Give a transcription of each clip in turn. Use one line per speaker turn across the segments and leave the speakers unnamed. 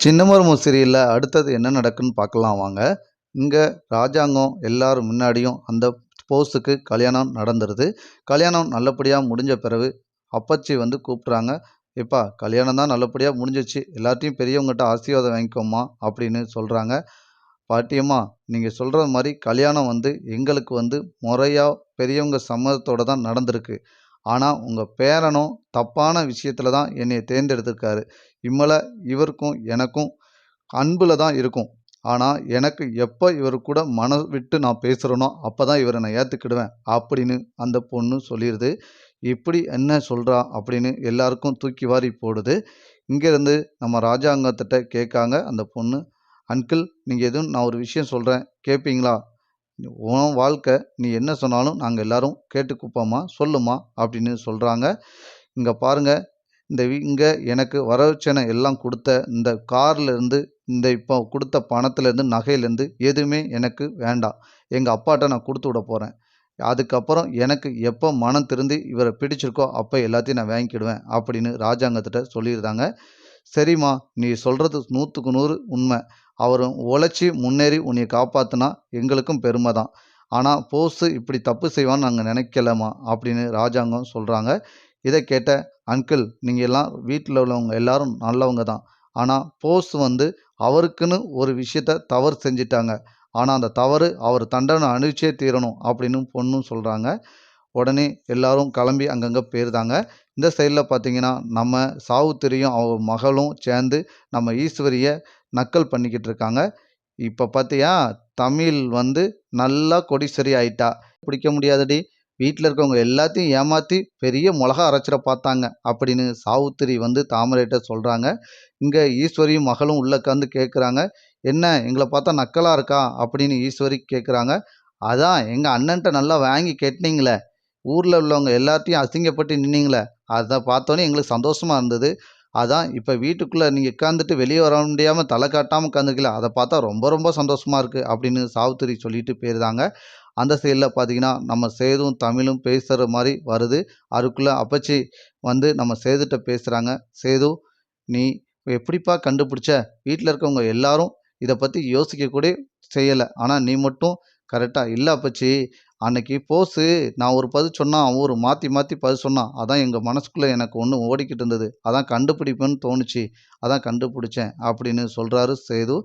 சின்னமருமம் சீரியலில் அடுத்தது என்ன நடக்குன்னு பார்க்கலாம் வாங்க. இங்கே ராஜாங்கம் எல்லாரும் முன்னாடியும் அந்த போஸுக்கு கல்யாணம் நடந்துருது. கல்யாணம் நல்லபடியாக முடிஞ்ச பிறகு அப்பச்சி வந்து கூப்பிட்றாங்க. எப்பா கல்யாணம் தான் நல்லபடியாக முடிஞ்சிச்சு. எல்லாத்தையும் பெரியவங்ககிட்ட ஆசீர்வாதம் வாங்கிக்கோமா அப்படின்னு சொல்கிறாங்க பாட்டியம்மா நீங்கள் சொல்கிற மாதிரி கல்யாணம் வந்து எங்களுக்கு வந்து முறையாக பெரியவங்க சம்மதத்தோடு தான் நடந்திருக்கு. ஆனால் உங்கள் பேரனும் தப்பான விஷயத்தில் தான் என்னை தேர்ந்தெடுத்திருக்காரு. இம்மலை இவருக்கும் எனக்கும் அன்பில் தான் இருக்கும். ஆனால் எனக்கு எப்போ இவர் கூட மன விட்டு நான் பேசுகிறேனோ அப்போ தான் இவரை நான் ஏற்றுக்கிடுவேன் அப்படின்னு அந்த பொண்ணு சொல்லிடுது இப்படி என்ன சொல்கிறா அப்படின்னு எல்லாருக்கும் தூக்கி வாரி போடுது. இங்கேருந்து நம்ம ராஜாங்கத்திட்ட கேட்காங்க அந்த பொண்ணு. அங்கிள் நீங்கள் எதுவும் நான் ஒரு விஷயம் சொல்கிறேன் கேட்பீங்களா உன் வாழ்க்கை நீ என்ன சொன்னாலும் நாங்கள் எல்லாரும் கேட்டுக்குப்போம்மா சொல்லுமா அப்படின்னு சொல்கிறாங்க இங்கே பாருங்கள் இந்த இங்கே எனக்கு வரவச்சனை எல்லாம் கொடுத்த இந்த கார்லேருந்து இந்த இப்போ கொடுத்த பணத்துலேருந்து நகையிலேருந்து எதுவுமே எனக்கு வேண்டாம். எங்கள் அப்பாட்ட நான் கொடுத்து விட போகிறேன் அதுக்கப்புறம் எனக்கு எப்போ மனம் திருந்தி இவரை பிடிச்சிருக்கோ அப்போ எல்லாத்தையும் நான் வாங்கிக்கிடுவேன் அப்படின்னு ராஜாங்கத்திட்ட சொல்லியிருந்தாங்க. சரிம்மா நீ சொல்கிறது நூற்றுக்கு நூறு உண்மை. அவர் உழைச்சி முன்னேறி உன்னை காப்பாற்றினா எங்களுக்கும் பெருமை தான். ஆனால் போஸு இப்படி தப்பு செய்வான்னு நாங்கள் நினைக்கலம்மா அப்படின்னு ராஜாங்கம் சொல்கிறாங்க இதை கேட்ட அங்கிள் நீங்கள் எல்லாம் வீட்டில் உள்ளவங்க எல்லாரும் நல்லவங்க தான். ஆனால் போஸ் வந்து அவருக்குன்னு ஒரு விஷயத்த தவறு செஞ்சிட்டாங்க. ஆனால் அந்த தவறு அவர் தண்டனை அணிச்சே தீரணும் அப்படின்னு பொண்ணும் சொல்கிறாங்க உடனே எல்லாரும் கிளம்பி அங்கங்கே போயிருந்தாங்க. இந்த சைடில் பார்த்தீங்கன்னா நம்ம சாவுத்திரியும் அவ மகளும் சேர்ந்து நம்ம ஈஸ்வரியை நக்கல் பண்ணிக்கிட்டு இருக்காங்க. இப்போ பார்த்தியா தமிழ் வந்து நல்லா கொடிசரி ஆயிட்டா பிடிக்க முடியாதடி. வீட்டில் இருக்கவங்க எல்லாத்தையும் ஏமாற்றி பெரிய மிளகா அரைச்சிட பார்த்தாங்க அப்படின்னு சாவுத்திரி வந்து தாமரைகிட்ட சொல்கிறாங்க இங்கே ஈஸ்வரியும் மகளும் உள்ள உட்காந்து கேட்குறாங்க என்ன எங்களை பார்த்தா நக்கலாக இருக்கா? அப்படின்னு ஈஸ்வரி கேட்குறாங்க அதான் எங்கள் அண்ணன்ட்ட நல்லா வாங்கி கேட்டினீங்களே ஊரில் உள்ளவங்க எல்லாத்தையும் அசிங்கப்பட்டு நின்னீங்களே. அதை பார்த்தோன்னே எங்களுக்கு சந்தோஷமாக இருந்தது. அதான் இப்போ வீட்டுக்குள்ளே நீங்கள் உட்காந்துட்டு வெளியே வர முடியாமல் தலை காட்டாமல் உட்காந்துருக்கல அதை பார்த்தா ரொம்ப ரொம்ப சந்தோஷமாக இருக்குது அப்படின்னு சாவுத்திரி சொல்லிட்டு போயிருந்தாங்க. அந்த சைடில் பார்த்தீங்கன்னா நம்ம சேதும் தமிழும் பேசுகிற மாதிரி வருது. அதுக்குள்ளே அப்பச்சி வந்து நம்ம சேதுகிட்ட பேசுகிறாங்க சேது நீ எப்படிப்பா கண்டுபிடிச்ச? வீட்டில் இருக்கவங்க எல்லாரும் இதை பற்றி யோசிக்கக்கூட செய்யலை. ஆனால் நீ மட்டும் கரெக்டாக இல்லை அப்பச்சி. அன்னைக்கு போஸு நான் ஒரு பதில் சொன்னால் அவன் ஒரு மாற்றி மாற்றி பதில் சொன்னான் அதான் எங்கள் மனசுக்குள்ளே எனக்கு ஒன்று ஓடிக்கிட்டு இருந்தது. அதான் கண்டுபிடிப்பேன்னு தோணுச்சு. அதான் கண்டுபிடிச்சேன் அப்படின்னு சொல்கிறாரு சேது.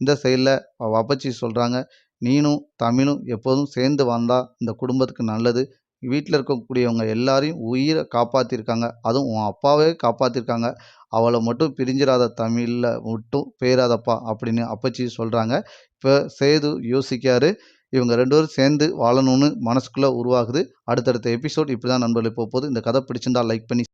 இந்த செயலில் அப்பச்சி சொல்கிறாங்க நீனும் தமிழும் எப்போதும் சேர்ந்து வந்தால் இந்த குடும்பத்துக்கு நல்லது வீட்டில் இருக்கக்கூடியவங்க எல்லாரையும் உயிரை காப்பாற்றிருக்காங்க அதுவும் உன் அப்பாவே காப்பாற்றிருக்காங்க அவளை மட்டும் பிரிஞ்சிடாத தமிழில் மட்டும் பேராதப்பா அப்படின்னு அப்பச்சி சொல்கிறாங்க இப்போ சேது யோசிக்காரு இவங்க ரெண்டு பேரும் சேர்ந்து வாழணும்னு மனசுக்குள்ளே உருவாகுது. அடுத்தடுத்த எபிசோட் இப்படி தான் நண்பர்கள் போகுது. இந்த கதை பிடிச்சிருந்தா லைக் பண்ணி